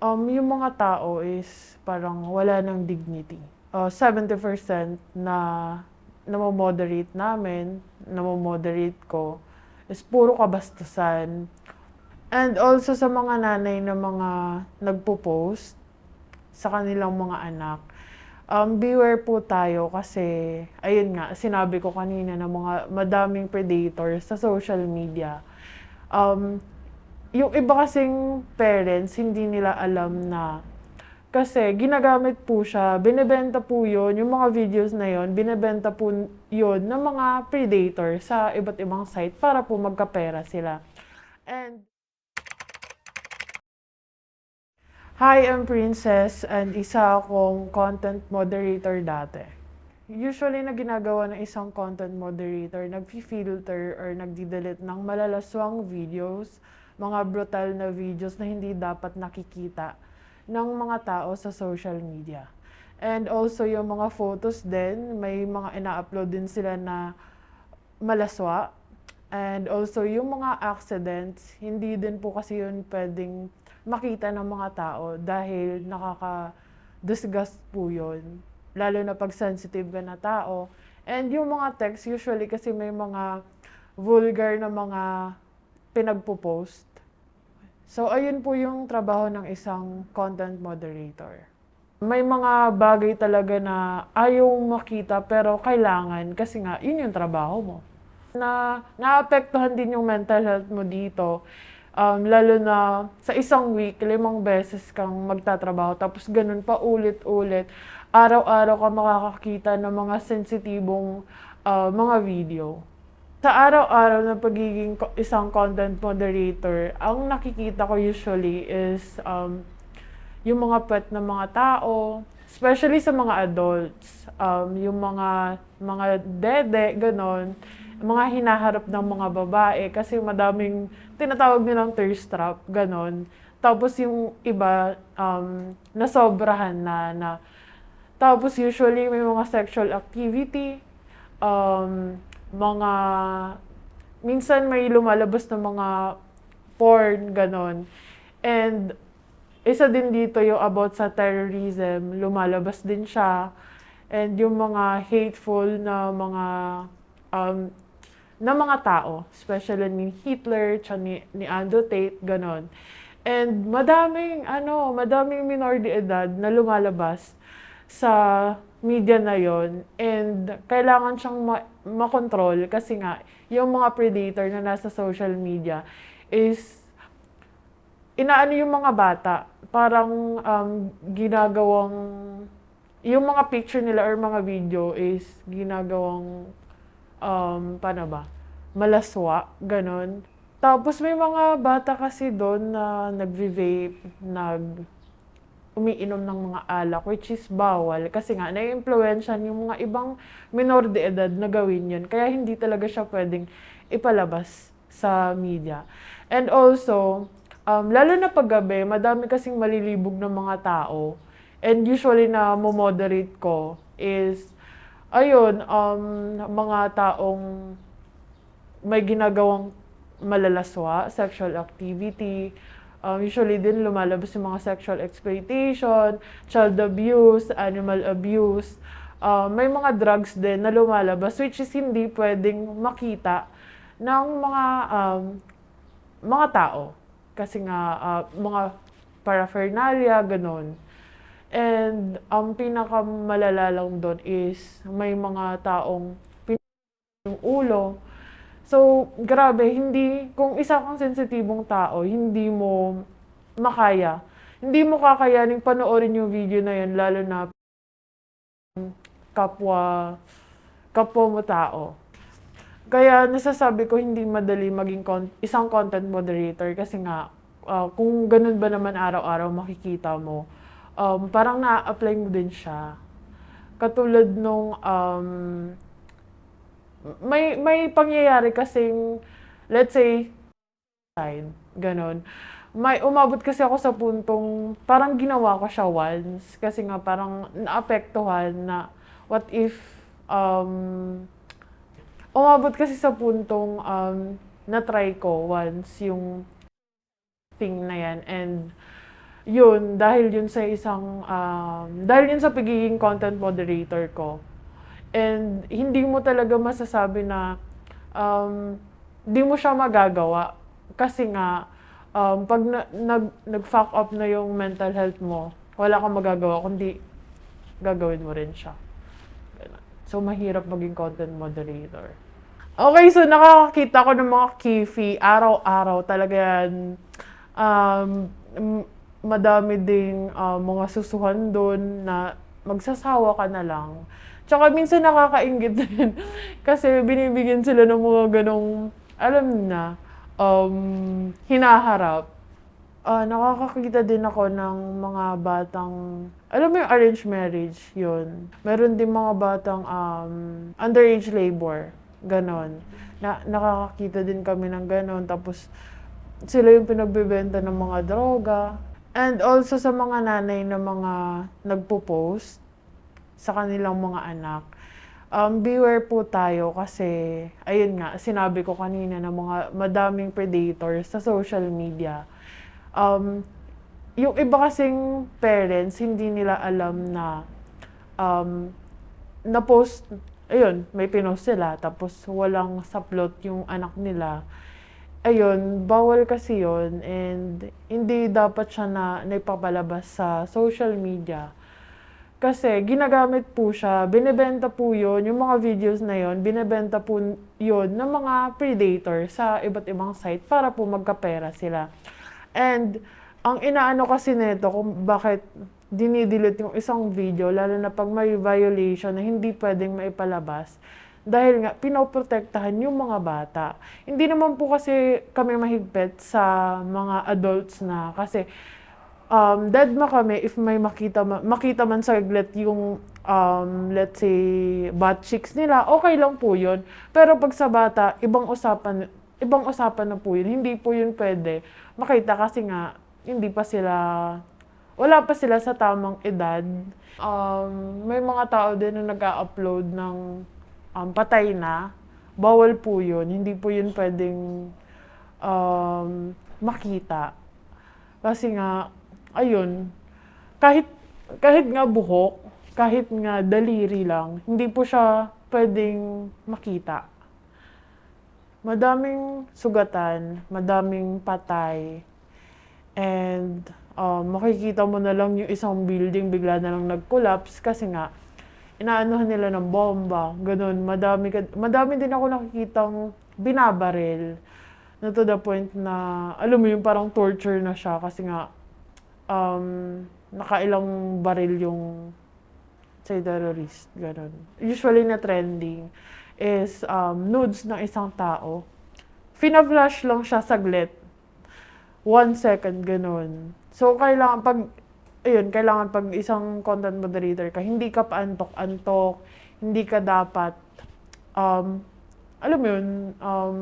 Um, yung mga tao is parang wala ng dignity. Uh, 70% na namamoderate namin, namamoderate ko, is puro kabastusan. And also sa mga nanay na mga nagpo-post sa kanilang mga anak, um, beware po tayo kasi, ayun nga, sinabi ko kanina na mga madaming predators sa social media. Um, yung iba kasing parents, hindi nila alam na kasi ginagamit po siya, binebenta po yun, yung mga videos na yun, binebenta po yun ng mga predator sa iba't ibang site para po magkapera sila. And Hi, I'm Princess and isa akong content moderator dati. Usually na ginagawa ng isang content moderator, nag-filter or nagdi-delete ng malalaswang videos, mga brutal na videos na hindi dapat nakikita ng mga tao sa social media. And also yung mga photos din, may mga ina-upload din sila na malaswa. And also yung mga accidents, hindi din po kasi yun pwedeng makita ng mga tao dahil nakaka-disgust po yun. Lalo na pag sensitive ka na tao. And yung mga text, usually kasi may mga vulgar na mga pinagpo-post. So, ayun po yung trabaho ng isang content moderator. May mga bagay talaga na ayaw makita pero kailangan kasi nga, yun yung trabaho mo. Na naapektuhan din yung mental health mo dito. Um, lalo na sa isang week, limang beses kang magtatrabaho. Tapos ganun pa ulit-ulit. Araw-araw ka makakakita ng mga sensitibong uh, mga video. Sa araw-araw na pagiging isang content moderator, ang nakikita ko usually is um, yung mga pet ng mga tao, especially sa mga adults, um, yung mga mga dede, ganon, mga hinaharap ng mga babae kasi madaming tinatawag nilang thirst trap, ganon. Tapos yung iba, um, nasobrahan na, na tapos usually may mga sexual activity, um, mga, minsan may lumalabas na mga porn, ganon. And isa din dito yung about sa terrorism, lumalabas din siya. And yung mga hateful na mga um, na mga tao, especially ni Hitler, tsaka ni, ni Ando Tate, ganon. And madaming, ano, madaming minor de edad na lumalabas sa media na yon and kailangan siyang ma- makontrol kasi nga yung mga predator na nasa social media is inaano yung mga bata parang um, ginagawang yung mga picture nila or mga video is ginagawang um, paano ba malaswa ganon tapos may mga bata kasi doon na nagvi-vape nag umiinom ng mga alak, which is bawal. Kasi nga, na-influensyan yung mga ibang minor de edad na gawin yun. Kaya hindi talaga siya pwedeng ipalabas sa media. And also, um, lalo na paggabi, madami kasing malilibog ng mga tao. And usually na mo-moderate ko is, ayun, um, mga taong may ginagawang malalaswa, sexual activity, um, usually din lumalabas yung mga sexual exploitation, child abuse, animal abuse. Uh, may mga drugs din na lumalabas which is hindi pwedeng makita ng mga um, mga tao. Kasi nga uh, mga paraphernalia, ganun. And ang pinakamalala lang doon is may mga taong pin- yung ulo, So, grabe, hindi, kung isa kang sensitibong tao, hindi mo makaya. Hindi mo kakayaning panoorin yung video na yun, lalo na kapwa, kapwa mo tao. Kaya nasasabi ko hindi madali maging con- isang content moderator kasi nga, uh, kung ganun ba naman araw-araw makikita mo, um, parang na-apply mo din siya. Katulad nung um, may may pangyayari kasing let's say side ganon may umabot kasi ako sa puntong parang ginawa ko siya once kasi nga parang naapektuhan na what if um umabot kasi sa puntong um na-try ko once yung thing na yan and yun, dahil yun sa isang, um, dahil yun sa pagiging content moderator ko. And hindi mo talaga masasabi na um, di mo siya magagawa. Kasi nga, um, pag na, nag, nag-fuck up na yung mental health mo, wala kang magagawa kundi gagawin mo rin siya. So, mahirap maging content moderator. Okay, so nakakakita ko ng mga kifi araw-araw talaga yan. Um, madami ding uh, mga susuhan doon na magsasawa ka na lang. Tsaka minsan nakakaingit din kasi binibigyan sila ng mga ganong, alam na, um, hinaharap. Ah, nakakakita din ako ng mga batang, alam mo yung arranged marriage, yun. Meron din mga batang um, underage labor, ganon. Na, nakakakita din kami ng ganon. Tapos, sila yung pinagbebenta ng mga droga. And also sa mga nanay na mga nagpo-post sa kanilang mga anak. Um, beware po tayo kasi, ayun nga, sinabi ko kanina na mga madaming predators sa social media. Um, yung iba kasing parents, hindi nila alam na um, na-post, ayun, may pinost sila, tapos walang saplot yung anak nila. Ayun, bawal kasi yon and hindi dapat siya na naipapalabas sa social media. Kasi ginagamit po siya, binebenta po yun, yung mga videos na yun, binebenta po yun ng mga predator sa iba't ibang site para po magkapera sila. And ang inaano kasi nito kung bakit dinidelete yung isang video, lalo na pag may violation na hindi pwedeng maipalabas, dahil nga pinoprotektahan yung mga bata. Hindi naman po kasi kami mahigpit sa mga adults na kasi um, dead ma kami if may makita, ma- makita man saglit yung um, let's say butt cheeks nila, okay lang po yun. Pero pag sa bata, ibang usapan, ibang usapan na po yun. Hindi po yun pwede makita kasi nga hindi pa sila wala pa sila sa tamang edad. Um, may mga tao din na nag-upload ng um, patay na. Bawal po yun. Hindi po yun pwedeng um, makita. Kasi nga, ayun, kahit, kahit nga buhok, kahit nga daliri lang, hindi po siya pwedeng makita. Madaming sugatan, madaming patay, and um, makikita mo na lang yung isang building bigla na lang nag-collapse kasi nga, inaanuhan nila ng bomba, ganun. Madami, madami din ako nakikitang binabaril na to the point na, alam mo yung parang torture na siya kasi nga, um, nakailang baril yung say terrorist, ganun. Usually na trending is um, nudes ng isang tao. Fina-flash lang siya saglit. One second, ganun. So, kailangan pag, ayun, kailangan pag isang content moderator ka, hindi ka paantok-antok, hindi ka dapat, um, alam mo yun, um,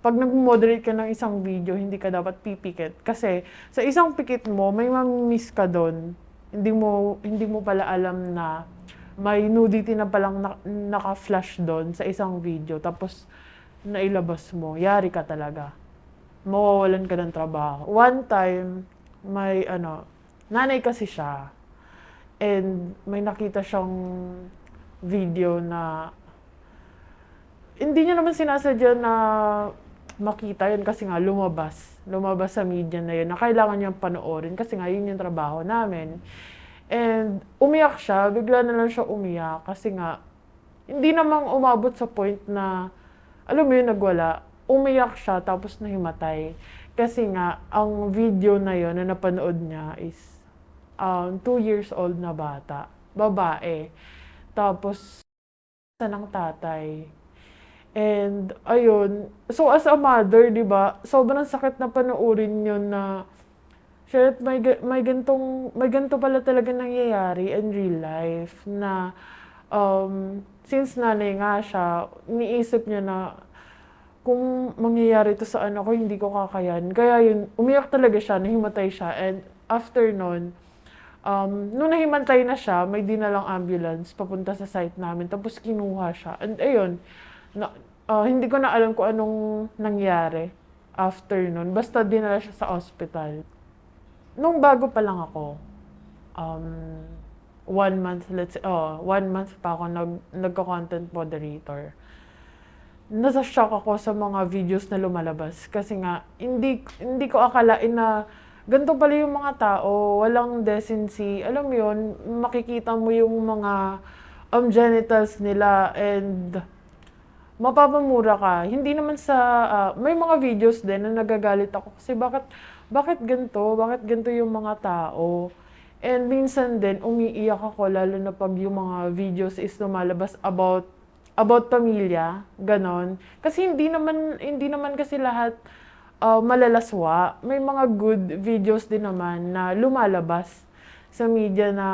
pag nag-moderate ka ng isang video, hindi ka dapat pipikit. Kasi sa isang pikit mo, may ma-miss ka doon. Hindi mo, hindi mo pala alam na may nudity na palang na, naka-flash doon sa isang video. Tapos, nailabas mo. Yari ka talaga. Mawawalan ka ng trabaho. One time, may ano, nanay kasi siya. And may nakita siyang video na hindi niya naman sinasadya na makita yun kasi nga lumabas. Lumabas sa media na yun na kailangan niyang panoorin kasi nga yun yung trabaho namin. And umiyak siya, bigla na lang siya umiyak kasi nga hindi namang umabot sa point na alam mo yun, nagwala. Umiyak siya tapos nahimatay. Kasi nga, ang video na yon na napanood niya is um, two years old na bata. Babae. Tapos, sa ng tatay. And, ayun. So, as a mother, di ba, sobrang sakit na panoorin yun na, shit, may, may gantong, may ganto pala talaga nangyayari in real life na, um, since nanay nga siya, niisip niya na, kung mangyayari to sa anak ko, hindi ko kakayan. Kaya yun, umiyak talaga siya, nahimatay siya. And after nun, um, nung nahimatay na siya, may dinalang ambulance papunta sa site namin. Tapos kinuha siya. And ayun, na, ah, hindi ko na alam kung anong nangyari after nun. Basta dinala siya sa hospital. nung bago pa lang ako, um, one month, let's say, oh, one month pa ako nag, nagko-content moderator. Nasa shock ako sa mga videos na lumalabas kasi nga hindi hindi ko akalain na ganito pala yung mga tao, walang decency. Alam mo yun, makikita mo yung mga um, genitals nila and mapapamura ka. Hindi naman sa, ah, may mga videos din na nagagalit ako kasi bakit, bakit ganito? Bakit ganito yung mga tao? And minsan din, umiiyak ako lalo na pag yung mga videos is lumalabas about about pamilya, ganon. Kasi hindi naman hindi naman kasi lahat ah, malalaswa. May mga good videos din naman na lumalabas sa media na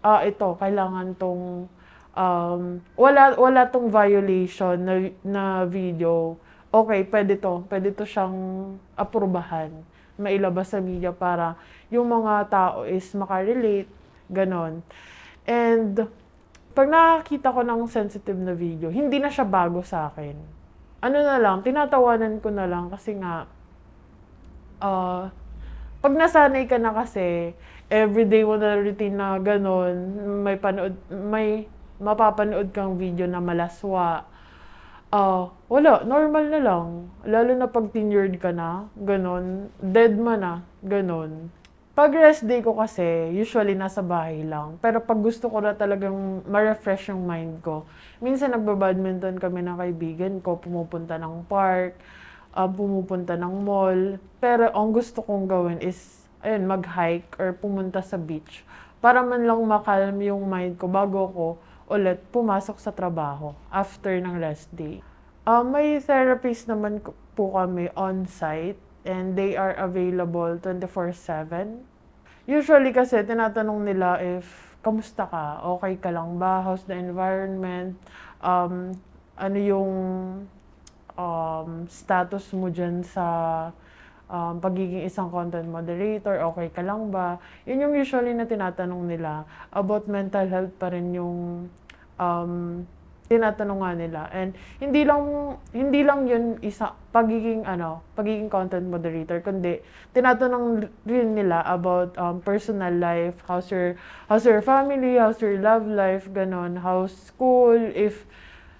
ah ito kailangan tong um, wala wala tong violation na na video. Okay, pwede to. Pwede to siyang aprubahan, mailabas sa media para yung mga tao is makarelate, ganon. And pag nakakita ko ng sensitive na video, hindi na siya bago sa akin. Ano na lang, tinatawanan ko na lang kasi nga, ah, pag nasanay ka na kasi, everyday mo na routine na ganon, may panood, may mapapanood kang video na malaswa, ah, wala, normal na lang. Lalo na pag tenured ka na, ganon, dead man na, ganon. Pag rest day ko kasi, usually nasa bahay lang. Pero pag gusto ko na talagang ma-refresh yung mind ko, minsan nagba-badminton kami ng kaibigan ko, pumupunta ng park, ah, pumupunta ng mall. Pero ang gusto kong gawin is, ayun, mag-hike or pumunta sa beach. Para man lang makalm yung mind ko bago ko ulit pumasok sa trabaho after ng rest day. Ah, may therapist naman po kami on-site and they are available 24/7. Usually kasi tinatanong nila if kamusta ka, okay ka lang ba, how's the environment, um, ano yung um, status mo dyan sa um, pagiging isang content moderator, okay ka lang ba? Yun yung usually na tinatanong nila. About mental health pa rin yung um, tinatanong nga nila. And hindi lang hindi lang yun isa pagiging ano, pagiging content moderator kundi tinatanong rin nila about um, personal life, how's your how's your family, how's your love life, ganon, how's school, if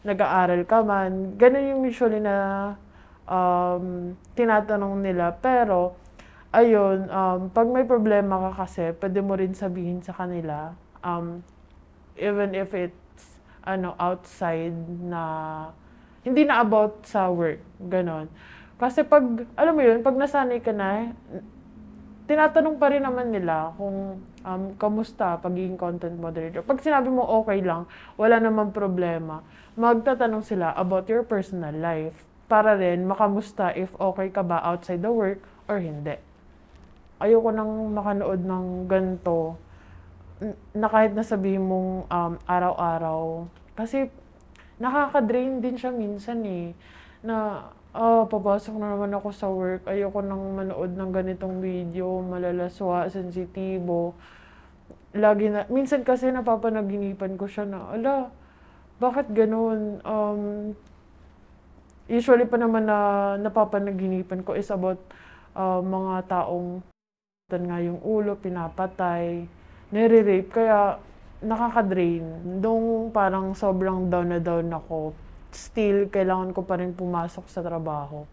nag-aaral ka man. Ganon yung usually na um, tinatanong nila. Pero ayun, um, pag may problema ka kasi, pwede mo rin sabihin sa kanila um, even if it's ano outside na hindi na about sa work, ganon. Kasi pag, alam mo yun, pag nasanay ka na, tinatanong pa rin naman nila kung um, kamusta pagiging content moderator. Pag sinabi mo okay lang, wala namang problema, magtatanong sila about your personal life para rin makamusta if okay ka ba outside the work or hindi. Ayoko nang makanood ng ganito na kahit nasabihin mong um, araw-araw. Kasi nakaka-drain din siya minsan eh. Na, ah, papasok na naman ako sa work. Ayoko nang manood ng ganitong video, malalaswa, sensitibo. Lagi na, minsan kasi napapanaginipan ko siya na, ala, bakit ganun? Um, usually pa naman na napapanaginipan ko is about uh, mga taong nga yung ulo, pinapatay, nire-rape. Kaya nakaka-drain. Nung parang sobrang down na down ako, still, kailangan ko pa rin pumasok sa trabaho.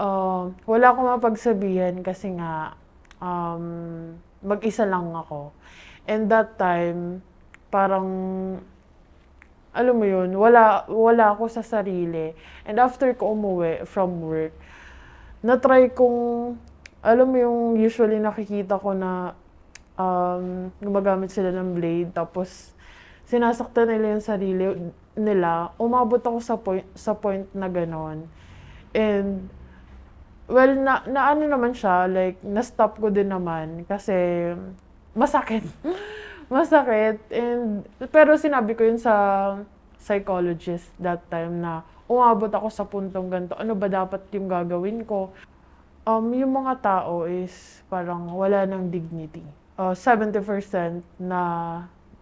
Uh, wala akong mapagsabihan kasi nga, um, mag-isa lang ako. And that time, parang, alam mo yun, wala, wala ako sa sarili. And after ko umuwi from work, na-try kong, alam mo yung usually nakikita ko na um, gumagamit sila ng blade, tapos sinasaktan nila yung sarili nila, umabot ako sa point, sa point na ganon. And, well, na, na ano naman siya, like, na-stop ko din naman, kasi masakit. masakit. And, pero sinabi ko yun sa psychologist that time na umabot ako sa puntong ganito, ano ba dapat yung gagawin ko? Um, yung mga tao is parang wala ng dignity. Uh, 70% na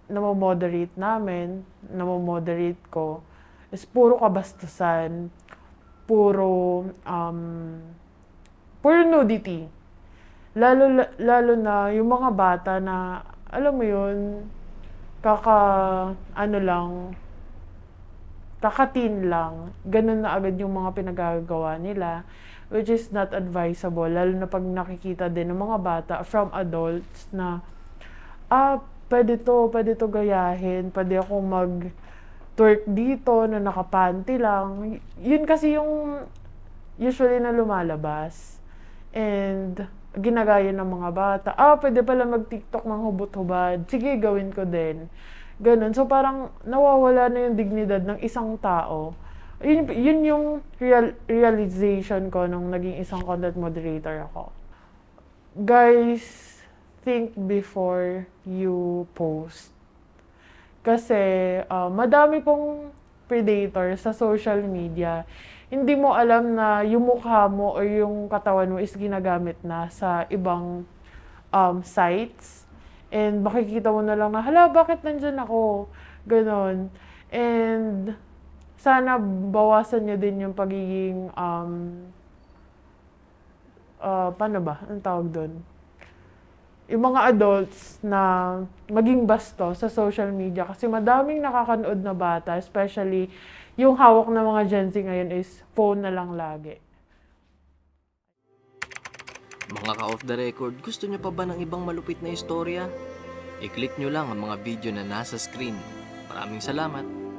namo-moderate namin, namo-moderate ko, is puro kabastusan, puro, um, puro nudity. Lalo, lalo na yung mga bata na, alam mo yun, kaka, ano lang, kakatin lang, ganun na agad yung mga pinagagawa nila, which is not advisable, lalo na pag nakikita din ng mga bata from adults na, ah, pwede to, pwede to gayahin, pwede ako mag twerk dito na nakapanty lang. Yun kasi yung usually na lumalabas. And ginagaya ng mga bata. Ah, pwede pala mag-TikTok ng hubot-hubad. Sige, gawin ko din. Ganun. So parang nawawala na yung dignidad ng isang tao. Yun, yun yung real, realization ko nung naging isang content moderator ako. Guys, think before you post. Kasi ah, madami pong predator sa social media. Hindi mo alam na yung mukha mo or yung katawan mo is ginagamit na sa ibang um, sites. And makikita mo na lang na, hala, bakit nandyan ako? Ganon. And sana bawasan nyo din yung pagiging, um, ah, paano ba? Anong tawag doon? yung mga adults na maging basto sa social media kasi madaming nakakanood na bata, especially yung hawak ng mga Gen Z ngayon is phone na lang lagi. Mga ka-off the record, gusto nyo pa ba ng ibang malupit na istorya? I-click nyo lang ang mga video na nasa screen. Maraming salamat!